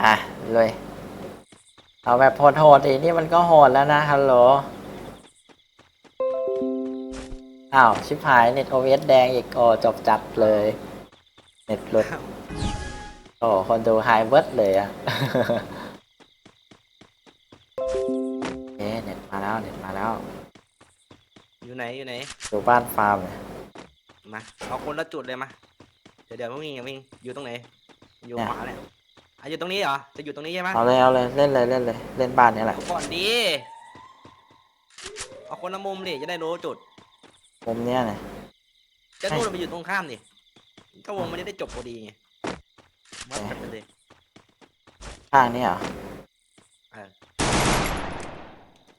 อะเลยเอาแบบโหดๆอีกนี่มันก็โหดแล้วนะฮัลโหลอ้าว ชิบหายเน็ตโอเวสแดงอีกโอ้จบจัดเลย เน็ตหลุดโอ้คนดูไฮเบิร์ดเลยอะเอ๊ะเน็ตมาแล้ว เน็ตมาแล้ว อยู่ไหนอยู่ไหนอยู่บ้านฟาร์มเนี่ย มาเอาคนละจุดเลยมาเดี๋ยวเดี๋ยววิ่งอย่าวิ่งอยู่ตรงไหน อยู่ขวาเนี่ยอะอยู่ตรงนี้เหรอจะอยู่ตรงนี้ใช่ไหมเอาเลยเอาเลยเล่นเลยเล่นเลยเล่นบ้านนี่แหละเอาก่อนดีเอาคนละมุมดิจะได้รู้จุดมุมเนี้ยเนี่ยจะนู่นไปอยู่ตรงข้ามดิก็วงมันจะได้จบพอดีไงวัดกันไปเลยข้างนี้เหรอเ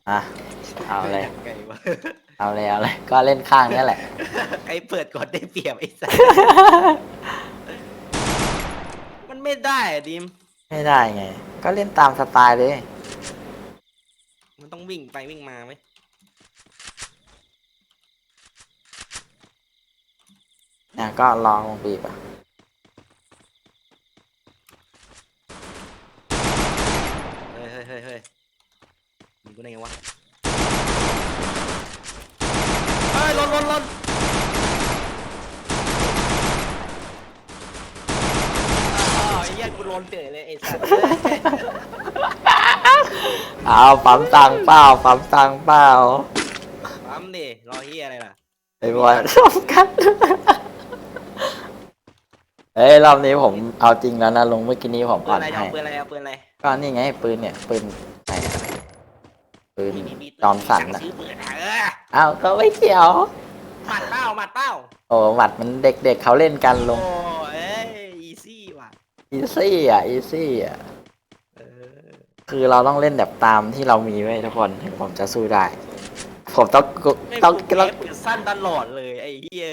อออะเอาเลย ไงวะเอาเลยเอาเลยก็เล่นข้างเนี้ยแหละใครเปิดก่อนได้เปรียบไอ้สัสมันไม่ได้อะดิม ไม่ได้ไง ก็เล่นตามสไตล์เลย มันต้องวิ่งไปวิ่งมาไหมเนี่ยก็ลองลงบีบอะเฮ้ยเฮ้ยเฮ้ยเฮ้ยยิง กูได้ไงวะเฮ้ยหลนหลนหลนอ้าวไอ้เหี้ยกูหลนเฉยเลยไอ้สัสเอาปั๊มตังค์เปล่าปั๊มตังค์เปล่าปั๊มดิรอเฮียอะไรล่ะไอ้บอลชมกันเฮ้ยรอบนี้ผมเอาจริงแล้วนะลุงเมื่อกี้นี้ผมปือ่นอนอะไรให้เอาปืนอะไรเอาปืนอะไรก็นี่ไงปืนเนี่ยปืนไหน ปืนมีมีมีจอมสันสั่งนะซื้อปืนอะเออเอาก็ไม่เกี่ยว หมัดเป้าหมัดเป้าโอ้หมัดมันเด็กๆเขาเล่นกันลุโอ้งเอ้ยอีซี่ว่ะอีซี่อะอีซี่อะเออคือเราต้องเล่นแบบตามที่เรามีไว้ทุกคนถึงผมจะสู้ได้ ผมต้องไม่ต้องกูต้องเก็บปืนสั้นตลอดเลยไอ้เฮีย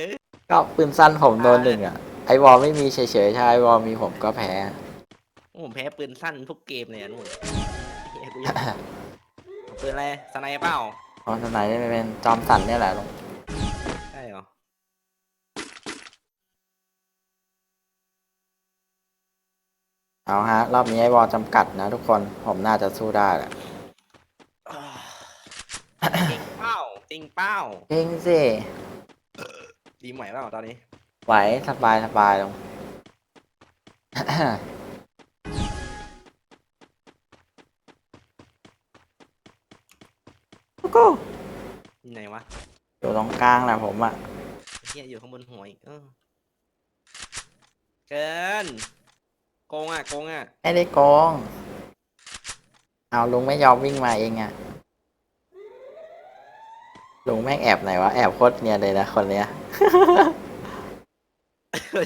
ก็ปืนสั้นผมโดนหนึ่งอะไอวอลไม่มีเฉยๆใช่ไอวอลมีผมก็แพ้ผมแพ้ปืนสั้นทุกเกมเลยอะนู่น ปืนอะไรสไนเปอร์เปล่าเพราะสไนได้เป็นจอมสันเนี่ยแหละลุงใช่เหรอเอาฮะ รอบนี้ไอวอลจำกัดนะทุกคนผมน่าจะสู้ได้แหละจริงเป้าจริงเป้าเองสิดีไหวเปล่าตอนนี้ไหวสบายสบายลง ก็อยู่ไหนวะอยู่ตรงกลางแหละผมอะไอ้เฮียอยู่ข้างบนหัวอีกเออเกินโกงอะโกงอะไม่ได้โกงเอาลุงไม่ยอมวิ่งมาเองอะลุงแม่งแอบไหนวะ แอบโคตรเนียนเลยนะคนเนี้ย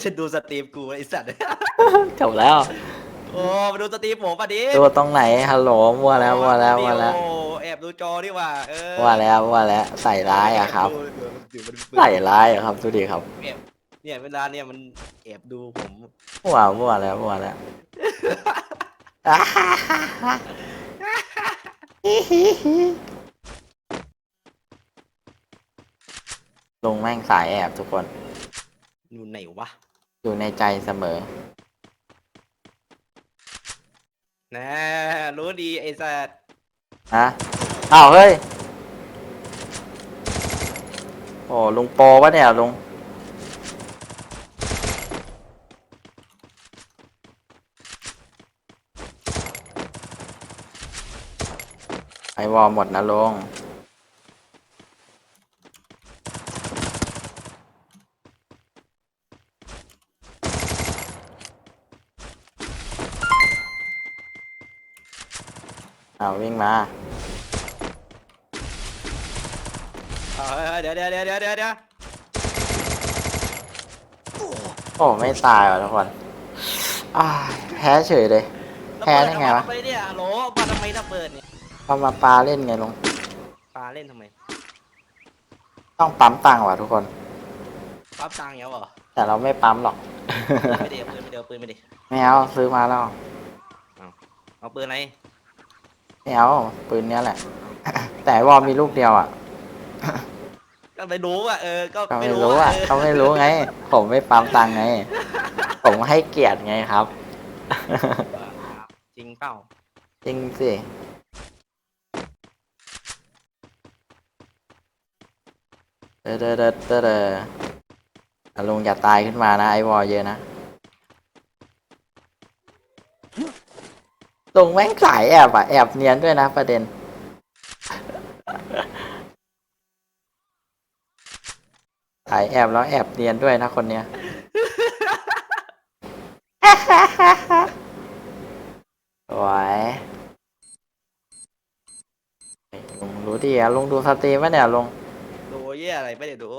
ฉันดูสตรีมกูไอสัตว์ จบแล้ว โอ้มาดูสตรีมผมป่ะดิดูตรงไหนฮัลโหลมั่วแล้วมั่วแล้วมั่วแล้ว โอ้แอบดูจอดีกว่า เออมั่วแล้วมั่วแล้วใส่ร้ายอะครับดูดูมันดูใส่ร้ายอะครับดูดิครับเนี่ยเวลาเนี่ยมันแอบดูผมมั่วมั่วแล้วมั่วแล้วลุงแม่งสายแอบทุกคน อยู่ไหนวะ อยู่ในใจเสมอนะรู้ดีไอ้สัตว์ฮะ อ้าวเฮ้ย โอ้ลุงโปวะเนี่ยลุง ไอวอลหมดนะลุงเอาวิ่งมา เออเดี๋ยวเดี๋ยวเดี๋ยวเดี๋ยวเดี๋ยวเดี๋ยวโอ้ไม่ตายว่ะทุกคนอ้ายแพ้เฉยเลย แพ้ได้ไงวะ ระเบิดเอามาทำมเนี่ยฮัลโหลมาทำไมระเบิดเนี่ยเอามาปาเล่นไงลุงปาเล่นทำไมต้องปั๊มตังค์ว่ะทุกคน ปั๊บตังค์เงี้ยเหรอแต่เราไม่ปั๊มหรอก ไม่ได้เอาปืนไม่ได้เอาปืนไม่ได้ไม่เอาซื้อมาแล้วเอาปืนอะไรไม่เอาปืนเนี้ยแหละ แต่ไอ้วอลมีลูกเดียวอะ ก็ไม่รู้อะเออก็เขาไม่รู้อะเเขาไม่รู้ไง ผมไม่ปั๊มตังค์ไง ผมให้เกียรติไงครับ จริงเปล่าจริงสิ เดอเดอเดอเดอเดออะลุงอย่าตายขึ้นมานะไอวอลเยอะนะลุงแม่งสายแอบอะแอบเนียนด้วยนะประเด็นายแอบแล้วแอบเรียนด้วยนะคนเนี้ยสวยเฮ้ยลุงรู้ดีอะลุงดูสตรีมไหมเนี่ยลุงดูเยี่ยอะไรไม่ได้ดู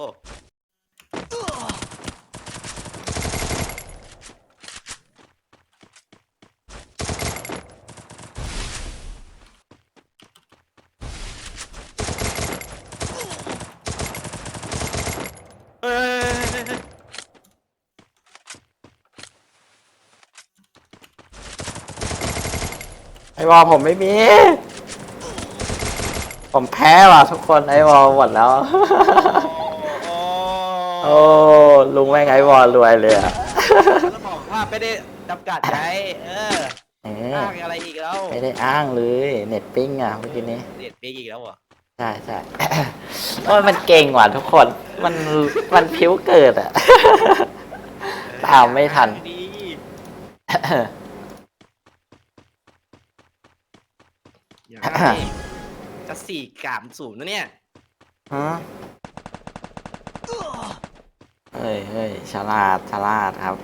เฮ้ย ไอ วอลผมไม่มี ผมแพ้ว่ะทุกคนไอวอลหมดแล้วโอ้โอ้ลุงแม่งไอวอลรวยเลยอะแล้วบอกว่าไม่ได้จำกัดไงเออเอออ้างอะไรอีกแล้วไม่ได้อ้างเลยเน็ตปิ้งอะเมื่อกี้นี้ เด็ดปีกอีกแล้วเหรอใช่ใช่ โอ้ยมันเก่งว่ะทุกคน มันมันพิ้วเกิดอะ ตามไม่ทัน ดี อย่างนี้จะสี่กามศูนย์นะเนี่ย ฮะเฮ้ยเฮ้ยฉลาดฉลาดครับ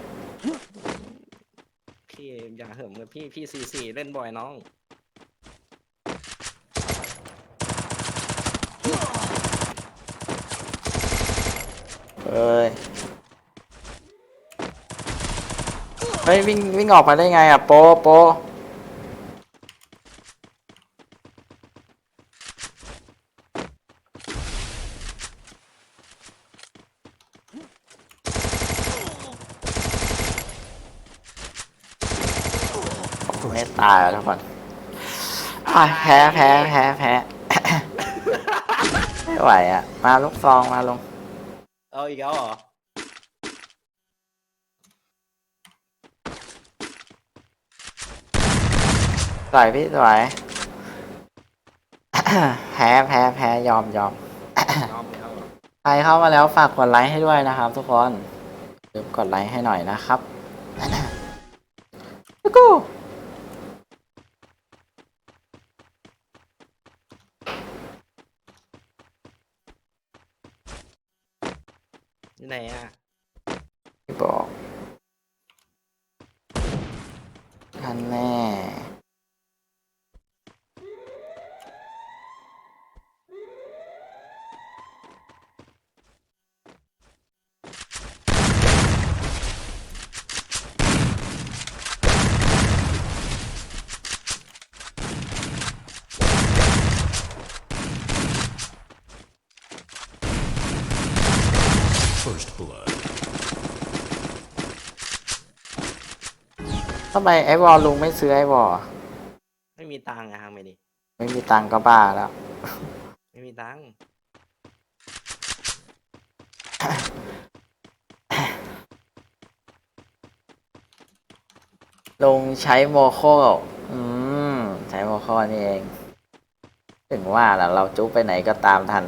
พี่อย่าเหิมกับพี่พี่สี่สี่เล่นบ่อยน้อง เฮ้ย เฮ้ยวิ่งวิ่งออกมาได้ไงอะโปโป ไม่ตายแล้วทุกคนอะแพ้แพ้แพ้แพ้ ไม่ไหวอะ มาลูกซองมาลง เอาอีกแล้วเหรอ สวยพี่สวย แพ้แพ้แพ้ยอมยอม ยอมแล้วเหรอใครเข้ามาแล้วฝากกดไลค์ให้ด้วยนะครับ ทุกคนลืมกดไลค์ให้หน่อยนะครับ แล้วก็ นแน่ First blood. ทำไมไอ้วอลลุงไม่ซื้อไอ้วอลไม่มีตังค์อะทำไงดีไม่มีตังค์ก็บ้าแล้ว ไม่มีตังค์ลุงใช้โมโคอืม ใช้โมโคนี่เอง ถึงว่าล่ะ เราจุ๊บไปไหนก็ตามทัน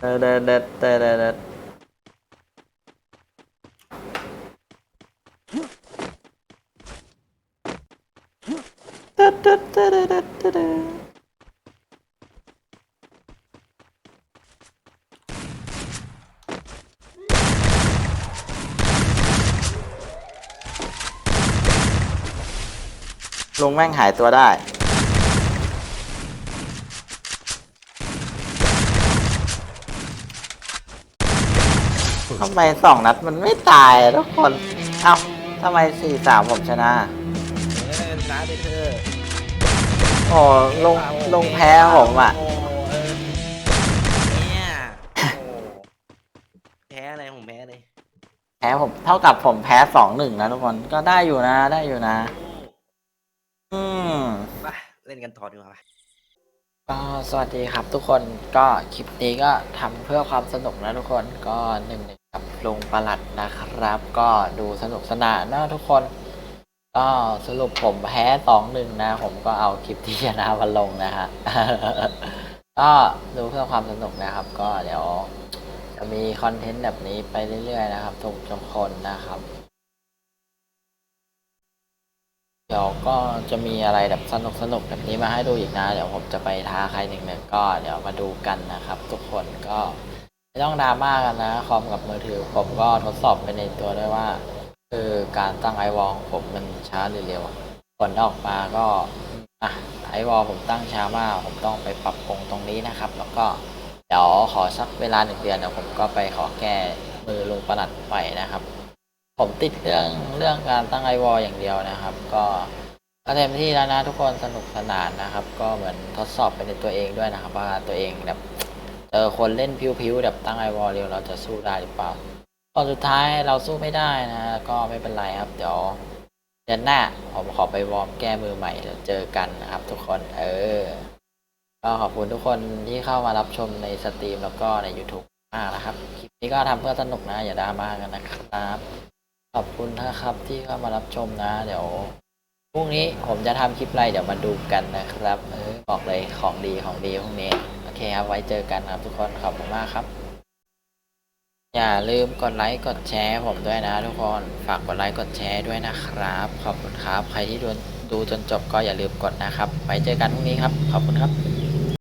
เดดเดดเดดเดดเดดเดดเดดเดดเดดเดด ลุงแม่งหายตัวได้ ทำไมสองนัดมันไม่ตายทุกคน เอ้า ทำไมสี่สามผมชนะ เออน้าไปเถอ โอ้ลงลงแพ้ผมอะโอ้เออเนี่ยโอ้แพ้อะไรผมแพ้เลยแพ้ผมเท่ากับผมแพ้สองหนึ่งนะทุกคนก็ได้อยู่นะได้อยู่นะ อืม ไปเล่นกันต่อดีกว่าไปก็สวัสดีครับทุกคนก็คลิปนี้ก็ทำเพื่อความสนุกนะทุกคนก็หนึ่งหนึ่งกับลุงประหลัดนะครับ ก็ดูสนุกสนานนะทุกคน ก็สรุปผมแพ้สองหนึ่งนะ ผมก็เอาคลิปที่ชนะมาลงนะฮะ ก็ดูเพื่อความสนุกนะครับ ก็เดี๋ยวจะมีคอนเทนต์แบบนี้ไปเรื่อยๆนะครับทุกทุกคนนะครับ เดี๋ยวก็จะมีอะไรแบบสนุกสนุกๆแบบนี้มาให้ดูอีกนะ เดี๋ยวผมจะไปท้าใครหนึ่งหนึ่งก็เดี๋ยวมาดูกันนะครับ ทุกคนก็ไม่ต้องดราม่ากันนะคอมกับมือถือผมก็ทดสอบไปในตัวด้วยว่า คือการตั้งไอวอลผมมันช้าหรือเร็วผลออกมาก็อะไอวอลผมตั้งช้ามากผมต้องไปปรับปรุงตรงนี้นะครับ แล้วก็เดี๋ยวขอสักเวลาหนึ่งเดือนเดี๋ยวผมก็ไปขอแก้มือลุงประหลัดไปนะครับ ผมติดเรื่องเรื่องการตั้งไอวอลอย่างเดียวนะครับ ก็ก็เต็มที่แล้วนะทุกคนสนุกสนานนะครับ ก็เหมือนทดสอบไปในตัวเองด้วยนะครับ ว่าตัวเองแบบเจอคนเล่นพิวๆแบบตั้งไอวอลเร็วเราจะสู้ได้หรือเปล่า ตอนสุดท้ายเราสู้ไม่ได้นะ ก็ไม่เป็นไรครับ เดี๋ยวเดือนหน้าผมขอไปวอร์มแก้มือใหม่เดี๋ยวเจอกันนะครับ ทุกคน เออ ก็ขอบคุณทุกคนที่เข้ามารับชมในสตรีมแล้วก็ใน YouTube มากนะครับ คลิปนี้ก็ทำเพื่อสนุกนะ อย่าดราม่ากันนะครับ ขอบคุณนะครับที่เข้ามารับชมนะ เดี๋ยวพรุ่งนี้ผมจะทำคลิปอะไรเดี๋ยวมาดูกันนะครับ เออบอกเลยของดีของดีพรุ่งนี้ โอเคครับ ไว้เจอกันครับทุกคน ขอบคุณมากครับ อย่าลืมกดไลค์กดแชร์ผมด้วยนะทุกคนฝากกดไลค์กดแชร์ด้วยนะครับ ขอบคุณครับ ใครที่ดูดูจนจบก็อย่าลืมกดนะครับไว้เจอกันพรุ่งนี้ครับ ขอบคุณครับ